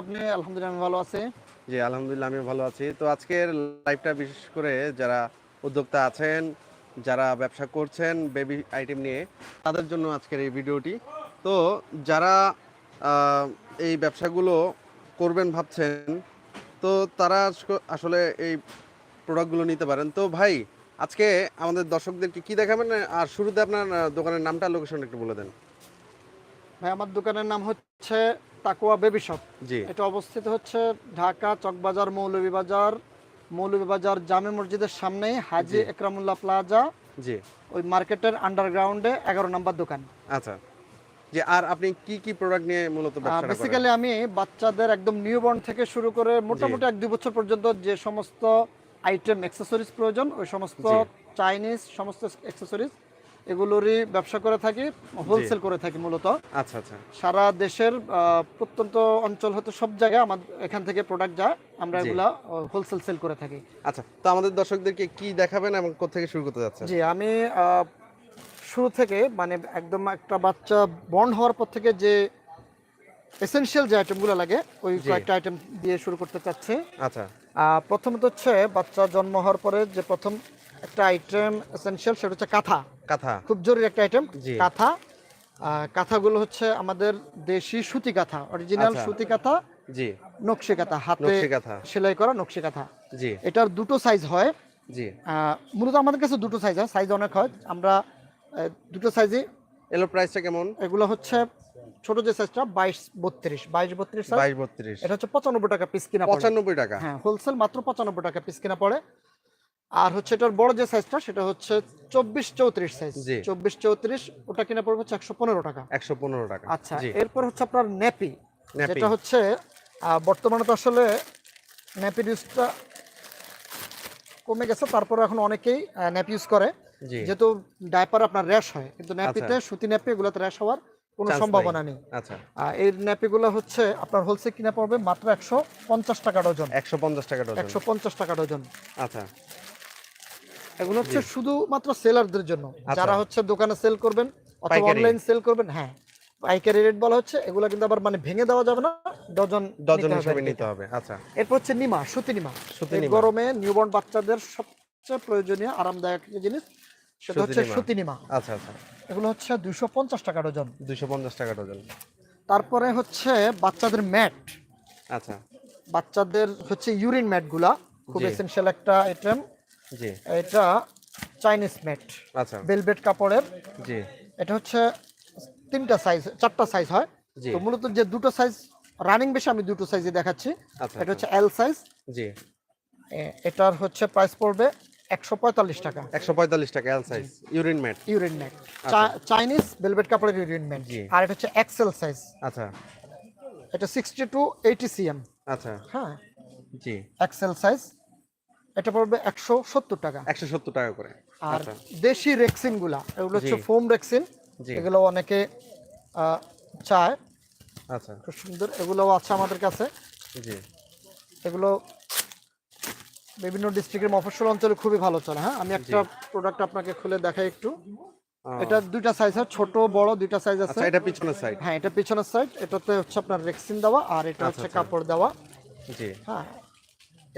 আপনি? আলহামদুলিল্লাহ আমি ভালো আছি। জি আলহামদুলিল্লাহ আমি ভালো আছি। তো আজকের লাইভটা বিশেষ করে যারা উদ্যোক্তা আছেন যারা ব্যবসা করছেন বেবি আইটেম নিয়ে তাদের জন্য আজকের এই ভিডিওটি তো যারা এই ব্যবসাগুলো করবেন ভাবছেন তো তারা আসলে এই প্রোডাক্টগুলো নিতে পারেন। তো ভাই আজকে আমাদের দর্শকদেরকে কি দেখাবেন? আর শুরুতে আপনার দোকানের নামটা লোকেশন একটু বলে দেন। ভাই আমার দোকানের নাম হচ্ছে তাকুয়া বেবি শপ। জি। এটা অবস্থিত হচ্ছে ঢাকা চকবাজার মৌলভীবাজার। মৌলভীবাজার জামে মসজিদের সামনেই হাজি। একরামুল্লাহ প্লাজা। জি। ওই মার্কেটের আন্ডারগ্রাউন্ডে এগারো নম্বর দোকান। আচ্ছা। যে আর আপনি কি কি প্রোডাক্ট নিয়ে মূলত ব্যবসা করেন? বেসিক্যালি আমি বাচ্চাদের একদম নিউবর্ন থেকে শুরু করে মোটামুটি এক দুই বছর পর্যন্ত যে সমস্ত আইটেম অ্যাক্সেসরিজ প্রয়োজন ওই সমস্ত চাইনিজ সমস্ত অ্যাক্সেসরিজ এগুলোরই ব্যবসা করে থাকি হোলসেল করে থাকি মূলত। আচ্ছা আচ্ছা। সারা দেশের প্রত্যন্ত অঞ্চল হতে সব জায়গায় আমাদের এখান থেকে প্রোডাক্ট যায় আমরা। এগুলা হোলসেল সেল করে থাকি। আচ্ছা তো আমাদের দর্শকদেরকে কি দেখাবেন এবং কোথা থেকে শুরু করতে যাচ্ছেন? জি আমি শুরু থেকে মানে একদম একটা বাচ্চা বন্ড হওয়ার পর থেকে যে এসেনশিয়াল যে আইটেমগুলো লাগে ওই কয়েকটা আইটেম দিয়ে শুরু করতে চাচ্ছি। আচ্ছা। প্রথমত হচ্ছে বাচ্চা জন্ম হওয়ার পরে যে প্রথম একটা আইটেম এসেনশিয়াল সেটা হচ্ছে কাঁথা। কাঁথা। খুব জরুরি একটা আইটেম কাঁথা। কাঁথাগুলো হচ্ছে আমাদের দেশি সুতি কাঁথা অরিজিনাল আচ্ছা। সুতি কাঁথা জি। নকশি কাঁথা হাতে সেলাই করা নকশি কাঁথা। জি। এটার দুটো সাইজ হয়। জি। মূলত আমাদের কাছে দুটো সাইজ হয় সাইজ অনেক হয়। আমরা দুটো সাইজে এলো প্রাইসটা কেমন? এগুলো হচ্ছে ছোট যে সাইজটা বাইশ বত্রিশ বাইশ বত্রিশ বাইশ বত্রিশ। এটা হচ্ছে পঁচানব্বই টাকা পিস কিনা পড়ে। পঁচানব্বই টাকা। হ্যাঁ হোলসেল মাত্র পঁচানব্বই টাকা পিস কিনা পড়ে। আর হচ্ছে এটার বড় যে সাইজটা সেটা হচ্ছে চব্বিশ চৌত্রিশ সাইজ চব্বিশ চৌত্রিশ ওটা কিনা পড়বে হচ্ছে একশো পনেরো টাকা। একশো পনেরো টাকা। আচ্ছা এরপর হচ্ছে আপনার ন্যাপি যেটা হচ্ছে বর্তমানে তো আসলে ন্যাপির ইউজটা কমে গেছে। তারপরে এখন অনেকেই ন্যাপ ইউজ করে। যেহেতু ডায়পার আপনার র্যাশ হয় কিন্তু ন্যাপিতে সুতি ন্যাপি এগুলোতে র্যাশ হওয়ার কোনো সম্ভাবনা নেই। আচ্ছা। এই ন্যাপিগুলো হচ্ছে আপনার হোলসেল কিনা পড়বে মাত্র একশো পঞ্চাশ টাকা ডজন। একশো পঞ্চাশ টাকা ডজন। একশো পঞ্চাশ টাকা ডজন। আচ্ছা। এগুলো হচ্ছে শুধুমাত্র সেলারদের জন্য। আচ্ছা। যারা হচ্ছে দোকানে সেল করবেন অথবা অনলাইন সেল করবেন হ্যাঁ। পাইকারি রেট বলা হচ্ছে এগুলো কিন্তু আবার মানে ভেঙে দেওয়া যাবে না ডজন ডজন হিসেবে নিতে হবে আচ্ছা। এরপর হচ্ছে নিমা সুতি নিমা। সুতি নিমা। গরমে নিউবর্ন বাচ্চাদের সবচেয়ে প্রয়োজনীয় আরামদায়ক জিনিস সেটা হচ্ছে সুতি নিমা। আচ্ছা আচ্ছা। এগুলো হচ্ছে দুইশো পঞ্চাশ টাকা ডজন। দুশো পঞ্চাশ টাকা ডজন। তারপরে হচ্ছে বাচ্চাদের ম্যাট। আচ্ছা। বাচ্চাদের হচ্ছে ইউরিন ম্যাটগুলা খুব এসেনশিয়াল একটা আইটেম জি। এটা চাইনিজ ম্যাট আচ্ছা। ভেলভেট কাপড়ের। জি। এটা হচ্ছে তিনটা সাইজ চারটা সাইজ হয়। জি। তো মূলত যে দুটো সাইজ রানিং বেশি আমি দুটো সাইজে দেখাচ্ছি। আচ্ছা এটা হচ্ছে এল সাইজ জি। এটার হচ্ছে প্রাইস পড়বে একশো পঁয়তাল্লিশ টাকা। একশো পঁয়তাল্লিশ টাকা L size urine mat urine mat Chinese velvet কাপড়ের ইউরিন ম্যাট জি। আর এটা হচ্ছে এক্সেল সাইজ আচ্ছা। এটা সিক্সটি টু এইটি সিএম আচ্ছা। হ্যাঁ। জি। এক্সেল সাইজ এটা পড়বে একশো সত্তর টাকা। একশো সত্তর টাকা করে। আর আচ্ছা। দেশি রেক্সিনগুলা এগুলো হচ্ছে ফোম রেক্সিন এগুলো অনেকে চায়। আচ্ছা। খুব সুন্দর। এগুলোও আছে আমাদের কাছে। জি। এগুলো বিভিন্ন ডিস্ট্রিক্টের মফস্বল অঞ্চলে খুবই ভালো চলে হ্যাঁ? আমি একটা প্রোডাক্ট আপনাকে খুলে দেখাই একটু। এটা দুইটা সাইজ হয় ছোট বড় দুইটা সাইজ আছে। আচ্ছা এটা পিছনের সাইড হ্যাঁ এটা পিছনের সাইড এটাতে হচ্ছে আপনার রেক্সিন দেওয়া আর এটা আচ্ছা, হচ্ছে। কাপড় দেওয়া। জি। হ্যাঁ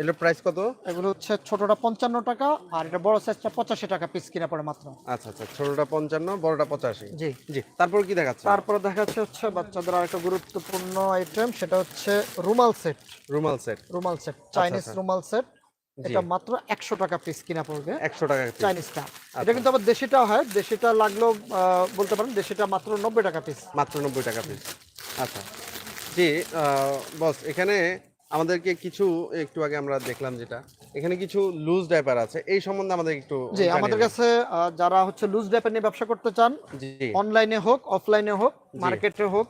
এগুলোর প্রাইস কত? এগুলো হচ্ছে ছোটটা পঞ্চান্ন টাকা আর এটা বড় সাইজটা পঁচাশি টাকা পিস কিনা পড়ে মাত্র। আচ্ছা আচ্ছা ছোটটা পঞ্চান্ন বড়টা পঁচাশি। জি। জি তারপর কি দেখাচ্ছে? তারপরে দেখা যাচ্ছে হচ্ছে বাচ্চাদের আরেকটা গুরুত্বপূর্ণ আইটেম সেটা হচ্ছে রুমাল সেট রুমাল সেট রুমাল সেট চাইনিজ আচ্ছা। রুমাল সেট এটা মাত্র একশো টাকা পিস কিনা পড়বে। একশো টাকা চাইনিজটা এটা কিন্তু আবার দেশিটা হয় দেশিটা লাগলেও আহ, বলতে পারেন দেশিটা মাত্র নব্বই টাকা পিস মাত্র নব্বই টাকা পিস আচ্ছা। জি বস এখানে আমাদেরকে কিছু একটু আগে আমরা দেখলাম যেটা। এখানে কিছু লুজ ডাইপার আছে। এই সম্বন্ধে আমাদের একটু জি আমাদের কাছে যারা হচ্ছে লুজ ড্যাপের নিয়ে ব্যবসা করতে চান জি। অনলাইনে হোক অফলাইনে হোক মার্কেটে হোক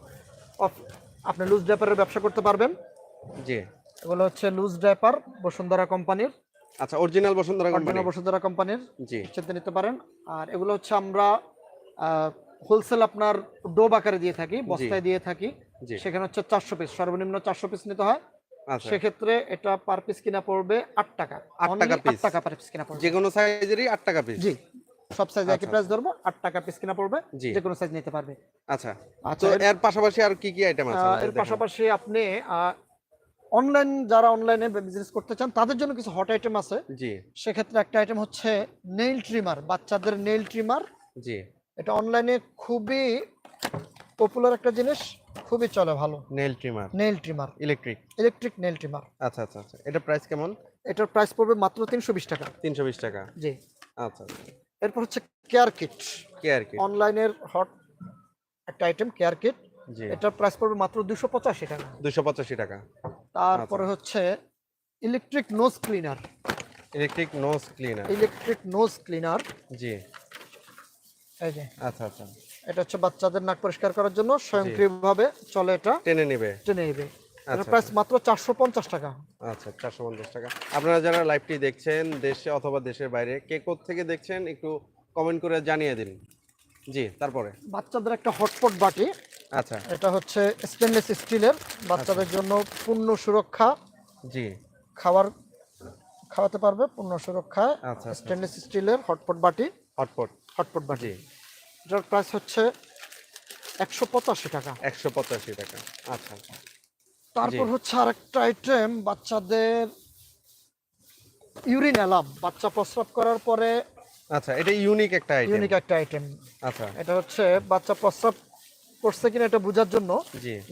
আপনি লুজ ড্যাপারের ব্যবসা করতে পারবেন। জি। এগুলো হচ্ছে লুজ ড্যাপার বসুন্ধরা কোম্পানির। আচ্ছা অরিজিনাল বসুন্ধরা কোম্পানি বসুন্ধরা কোম্পানির। জি। নিশ্চিন্তে নিতে পারেন। আর এগুলো হচ্ছে আমরা হোলসেল আপনার ডোব আকারে দিয়ে থাকি বস্তায় দিয়ে থাকি। সেখানে হচ্ছে চারশো পিস সর্বনিম্ন চারশো পিস নিতে হয়। সেক্ষেত্রে এটা পার পিস কিনা পড়বে আট টাকা। আট টাকা আট টাকা পার পিস কিনা পড়বে। যে কোনো সাইজেরই আট টাকা পিস জি। সব সাইজ একই আচ্ছা, প্রাইস ধরবো আট টাকা পিস কিনা পড়বে। যে কোনো সাইজ নিতে পারবে। আচ্ছা। আচ্ছা তো এর পাশাপাশি আর কি কি আইটেম আছে এর পাশাপাশি আপনি অনলাইন যারা অনলাইনে বিজনেস করতে চান তাদের জন্য কিছু হট আইটেম আছে। জি। সেক্ষেত্রে একটা আইটেম হচ্ছে নেইল ট্রিমার বাচ্চাদের নেইল ট্রিমার জি। এটা অনলাইনে খুবই পপুলার একটা জিনিস। খুবই চলে ভালো। Nail trimmer nail trimmer electric electric nail trimmer আচ্ছা আচ্ছা আচ্ছা। এটা প্রাইস কেমন? এটার প্রাইস পড়বে মাত্র তিনশো বিশ টাকা। তিনশো বিশ টাকা। জি। আচ্ছা এরপর হচ্ছে কেয়ার কিট কে আর কি অনলাইনের হট একটা আইটেম কেয়ার কিট জি। এটার প্রাইস পড়বে মাত্র দুশো পঁচাশি টাকা। দুশো পঁচাশি টাকা। তারপরে হচ্ছে electric nose cleaner electric nose cleaner electric nose cleaner জি। এই যে। আচ্ছা আচ্ছা। এটা হচ্ছে বাচ্চাদের নাক পরিষ্কার করার জন্য স্বয়ংক্রিয়ভাবে চলে এটা। টেনে নেবে। টেনে নেবে। আচ্ছা, প্রাইস মাত্র চারশো পঞ্চাশ টাকা। আচ্ছা চারশো পঞ্চাশ টাকা। আপনারা যারা লাইভটি দেখছেন দেশে অথবা দেশের বাইরে কে থেকে দেখছেন একটু কমেন্ট করে জানিয়ে দিন। জি তারপরে। বাচ্চাদের একটা হটপট বাটি। আচ্ছা। এটা হচ্ছে স্টেনলেস স্টিলের বাচ্চাদের জন্য পূর্ণ সুরক্ষা। জি। খাবার খাওয়াতে পারবে পূর্ণ সুরক্ষায় আচ্ছা আচ্ছা। স্টেনলেস স্টিলের হটপট বাটি। হটপট হটপট বাটি। এটার প্রাইস হচ্ছে একশো পঁচাশি টাকা। একশো পঁচাশি টাকা। আচ্ছা। তারপর হচ্ছে আরেকটা আইটেম বাচ্চাদের ইউরিন অ্যালার্ম বাচ্চা প্রস্রাব করার পরে আচ্ছা এটা ইউনিক একটা আইটেম ইউনিক একটা আইটেম আচ্ছা। এটা হচ্ছে বাচ্চা প্রস্রাব করছে কিনা এটা বোঝার জন্য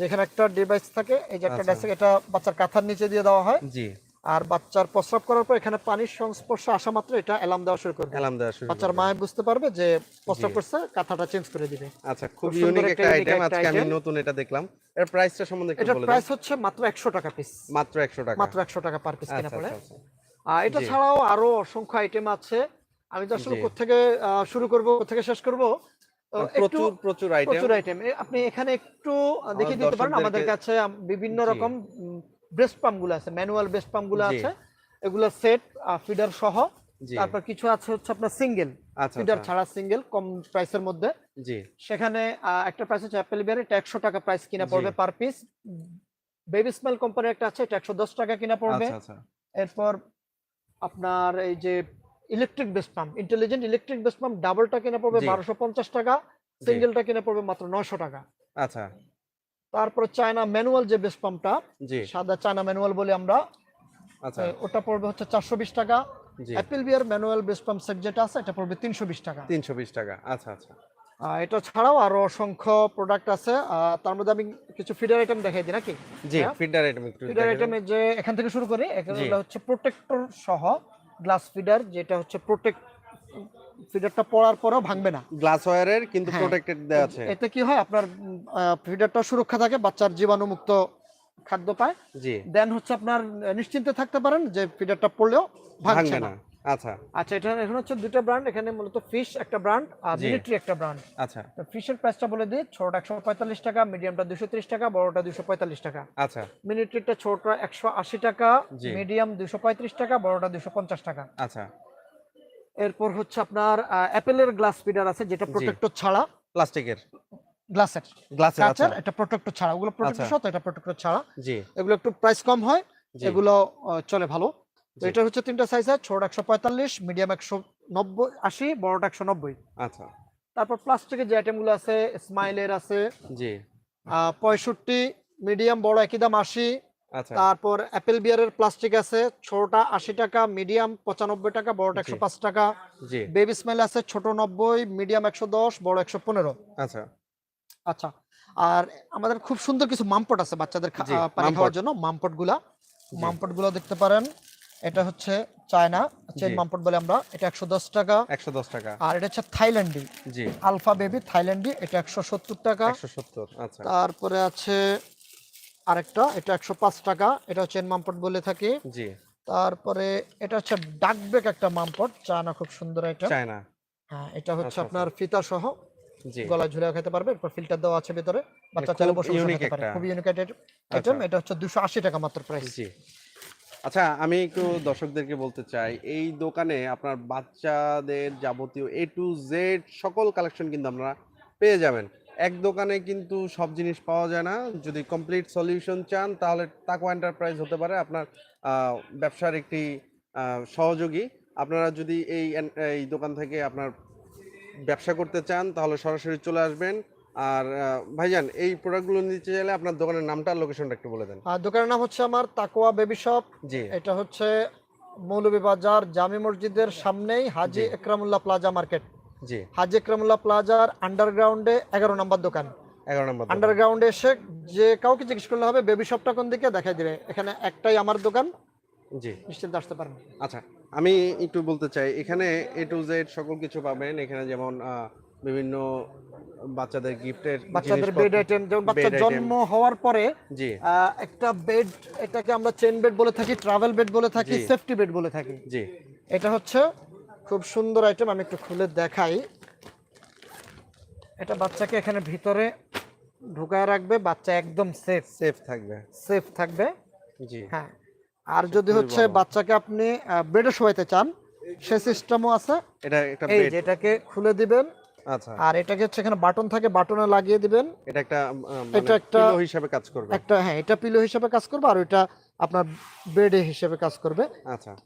যেখানে একটা ডিভাইস থাকে এই যে একটা আচ্ছা। এটা বাচ্চার কাঁথার নিচে দিয়ে দেওয়া হয়। জি। আর বাচ্চার প্রস্রাব করার পর এখানে পানির সংস্পর্শে আসা মাত্র এটা অ্যালার্ম দেওয়া শুরু করবে। অ্যালার্ম দেওয়া শুরু বাচ্চার। মায় বুঝতে পারবে যে প্রস্রাব করছে কাঁথাটা চেঞ্জ করে দিবে। আচ্ছা খুব ইউনিক একটা আইটেম আজকে আমি নতুন এটা দেখলাম। এর প্রাইসটা সম্বন্ধে একটু বলে প্রাইস হচ্ছে মাত্র একশো টাকা পিস মাত্র একশো টাকা। মাত্র একশো টাকা পার পিস কিনা আচ্ছা পড়ে। আচ্ছা আচ্ছা। আর এটা ছাড়াও আরও অসংখ্য আইটেম আছে। আমি তো আসলে আহ, শুরু করব কোথেকে শেষ করব? প্রচুর প্রচুর আইটেম প্রচুর আইটেম আপনি এখানে একটু দেখিয়ে দিতে পারেন। আমাদের কাছে বিভিন্ন রকম ব্রেস্ট পাম্পগুলো আছে ম্যানুয়াল ব্রেস্ট পাম্পগুলো আছে এগুলো সেট ফিডার সহ। তারপর কিছু আছে হচ্ছে আপনার সিঙ্গেল আচ্ছা ফিডার আচ্ছা। ছাড়া সিঙ্গেল কম প্রাইসের মধ্যে। জি। সেখানে একটা প্রাইস হচ্ছে অ্যাপেল বিয়ার এটা একশো টাকা প্রাইস কিনা পড়বে পার পিস বেবি স্মেল কোম্পানির একটা আছে এটা একশো দশ টাকা কিনা পড়বে। আচ্ছা এরপর আপনার এই যে electric breast pump intelligent electric breast pump ডাবলটা কিনা পড়বে। বারোশো পঞ্চাশ টাকা সিঙ্গেলটা কিনা পড়বে মাত্র নয়শো টাকা। আচ্ছা। তারপর চায়না ম্যানুয়াল যে বেস্ট পাম্পটা সাদা চায়না ম্যানুয়াল বলে আমরা আচ্ছা। ওটা পড়বে হচ্ছে চারশো বিশ টাকা। Apple bear manual breast pump set যেটা আছে এটা পড়বে তিনশো বিশ টাকা। তিনশো বিশ টাকা আচ্ছা আচ্ছা। এটা ছাড়াও আরও অসংখ্য প্রোডাক্ট আছে তার মধ্যে আমি কিছু ফিডার আইটেম দেখাই দিই নাকি? জি? ফিডার আইটেম একটু ফিডার। আইটেমে যে এখান থেকে শুরু করি। এগুলো হচ্ছে প্রোটেক্টর সহ গ্লাস ফিডার যেটা হচ্ছে প্রোটেক্ট ফিডারটা পড়ার পরেও ভাঙবে না। গ্লাস ওয়্যারের কিন্তু হ্যাঁ। প্রোটেক্টেড দেওয়া আছে। এতে কি হয় আপনার ফিডারটা সুরক্ষা থাকে বাচ্চার জীবাণুমুক্ত খাদ্য পায়। জি। দেন হচ্ছে আপনার নিশ্চিন্তে থাকতে পারেন যে ফিডারটা পড়লেও ভাঙবে না। আচ্ছা। আচ্ছা এটা এখানে হচ্ছে দুটো ব্র্যান্ড এখানে মূলত ফিশ একটা ব্র্যান্ড আর। মিলিটারি একটা ব্র্যান্ড আচ্ছা। ফিশের প্রাইসটা বলে দিই ছোটটা একশো পঁয়তাল্লিশ টাকা মিডিয়ামটা দুশো ত্রিশ টাকা বড়টা দুশো পঁয়তাল্লিশ টাকা। আচ্ছা। মিলিটারিটা ছোটটা একশো আশি টাকা মিডিয়াম দুশো পঁয়ত্রিশ টাকা বড়টা দুশো পঞ্চাশ টাকা। আচ্ছা। এরপর হচ্ছে আপনার অ্যাপেলের গ্লাস ফিডার আছে যেটা প্রোটেক্টর ছাড়া। প্লাস্টিকের। গ্লাসের গ্লাসের আচ্ছা এটা প্রোটেক্টর ছাড়া। ওগুলো প্রোটেক্টর আচ্ছা। সহ এটা প্রোটেক্টর ছাড়া। জি। এগুলো একটু প্রাইস কম হয় এগুলো চলে ভালো। তো এটা হচ্ছে তিনটা সাইজ আছে ছোট একশো পঁয়তাল্লিশ মিডিয়াম একশো নব্বই আশি বড়টা একশো নব্বই। আচ্ছা। তারপর প্লাস্টিকের যে আইটেমগুলো আছে স্মাইলের আছে জি। আহ, পঁয়ষট্টি মিডিয়াম বড় একই দাম আশি আচ্ছা তারপর অ্যাপেল বিয়ারের প্লাস্টিক আছে ছোটটা আশি টাকা মিডিয়াম পঁচানব্বই টাকা বড়টা একশো পাঁচ টাকা। বেবি স্মেল আছে ছোট নব্বই মিডিয়াম একশো দশ বড় একশো পনেরো। আচ্ছা। আচ্ছা আর আমাদের খুব সুন্দর কিছু মামপট আছে বাচ্চাদের পানি খাওয়ার জন্য মামপটগুলা মামপটগুলো দেখতে পারেন। এটা হচ্ছে চায়না চেন। মামপট বলে আমরা। এটা একশো দশ টাকা। একশো দশ টাকা। আর এটা হচ্ছে থাইল্যান্ডি। জি। আলফা বেবি থাইল্যান্ডি এটা একশো সত্তর টাকা। একশো সত্তর আচ্ছা। তারপরে আছে আরেকটা এটা একশো পাঁচ টাকা এটা হচ্ছে মামপট বলে থাকি। জি। তারপরে এটা হচ্ছে ডাকবেক একটা মামপট চায়না খুব সুন্দর এটা। চায়না। হ্যাঁ এটা হচ্ছে আচ্ছা, আপনার ফিতা সহ। জি। গলায় ঝুলে খেতে পারবে এরপর ফিল্টার দেওয়া আছে ভিতরে। বাচ্চা চাইলে বসে বসে খেতে পারে। একটা। খুব ইউনিক আইটেম এটা হচ্ছে দুশো আশি টাকা মাত্র প্রাইস জি। আচ্ছা আমি একটু দর্শকদেরকে বলতে চাই এই দোকানে আপনার বাচ্চাদের যাবতীয় এ টু জেড সকল কালেকশন কিন্তু আপনারা পেয়ে যাবেন। এক দোকানে কিন্তু সব জিনিস পাওয়া যায় না। যদি কমপ্লিট সলিউশন চান তাহলে তাকওয়া এন্টারপ্রাইজ হতে পারে। আপনার ব্যবসার একটি সহযোগী। আপনারা যদি এই এই দোকান থেকে আপনার ব্যবসা করতে চান তাহলে সরাসরি চলে আসবেন। আর ভাইজান এই প্রোডাক্টগুলো নিতে চাইলে আপনার দোকানের নামটা আর লোকেশনটা একটু বলে দেন। আর দোকানের নাম হচ্ছে আমার তাকোয়া বেবি শপ। জি। এটা হচ্ছে মৌলভীবাজার জামি মসজিদের সামনেই হাজি। একরামুল্লাহ প্লাজা মার্কেট। হাজি একরামুল্লাহ প্লাজার আন্ডারগ্রাউন্ডে এগারো নম্বর দোকান। এগারো নম্বর আন্ডারগ্রাউন্ডে এসে যে কাউকে জিজ্ঞেস করলে হবে বেবি শপটা কোন দিকে? দেখাই দিবে এখানে একটাই আমার দোকান। জি। নিশ্চিত আসতে পারেন। আচ্ছা আমি একটু বলতে চাই এখানে এ টু জেড সকল কিছু পাবেন। এখানে যেমন বিভিন্ন বাচ্চাদের গিফটের বাচ্চাদের বেড আইটেম যেমন item। জন্ম হওয়ার পরে জি। একটা বেড এটাকে আমরা চেন বেড বলে থাকি ট্রাভেল বেড বলে থাকি সেফটি বেড বলে থাকি। জি। এটা হচ্ছে খুব সুন্দর আইটেম আমি একটু খুলে দেখাই। এটা বাচ্চাকে এখানে ভিতরে ঢুকায় রাখবে বাচ্চা একদম সেফ সেফ থাকবে। সেফ থাকবে। জি। হ্যাঁ। আর যদি হচ্ছে বাচ্চাকে আপনি বেডে শোয়াইতে চান সে সিস্টেমও আছে। এটা একটা এই যে এটাকে খুলে দিবেন। আচ্ছা। আর এটাকে হচ্ছে এখানে বাটন থাকে বাটনে লাগিয়ে দিবেন। এটা একটা এটা মানে একটা- pillow হিসাবে কাজ করবে। একটা হ্যাঁ এটা পিলো হিসেবে কাজ করবে আর ওইটা আপনার বেডে হিসেবে কাজ করবে। আচ্ছা।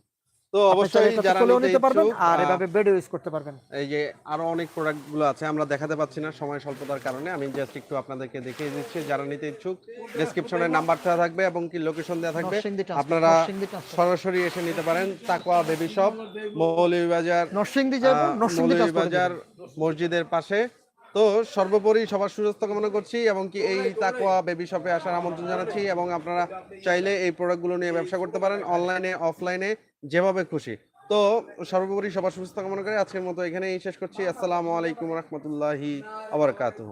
তো অবশ্যই যারা নিতে পারবেন আর এভাবে বেডে ইউজ করতে পারবেন। এই যে আরও অনেক প্রোডাক্টগুলো আছে আমরা দেখাতে পাচ্ছি না সময় স্বল্পতার কারণে। আমি জাস্ট একটু আপনাদেরকে দেখিয়ে দিচ্ছি যারা নিতে ইচ্ছুক ডেসক্রিপশনে নাম্বার দেওয়া থাকবে এবং কি লোকেশন দেওয়া থাকবে। আপনারা সরাসরি এসে নিতে পারেন তাকওয়া বেবি শপ মৌলভীবাজার নরসিংদী নরসিংদী মৌলভীবাজার মসজিদের পাশে। তো সর্বোপরি সবার সুস্বাস্থ্য কামনা করছি এবং কি এই তাকোয়া বেবি শপে আসার আমন্ত্রণ জানাচ্ছি এবং আপনারা চাইলে এই প্রোডাক্টগুলো নিয়ে ব্যবসা করতে পারেন অনলাইনে অফলাইনে যেভাবে খুশি। তো সর্বোপরি সবার সুস্থ কামনা করে। আজকের মতো এখানেই শেষ করছি। আসসালামু আলাইকুম রহমতুল্লাহি আবরকাতুহ।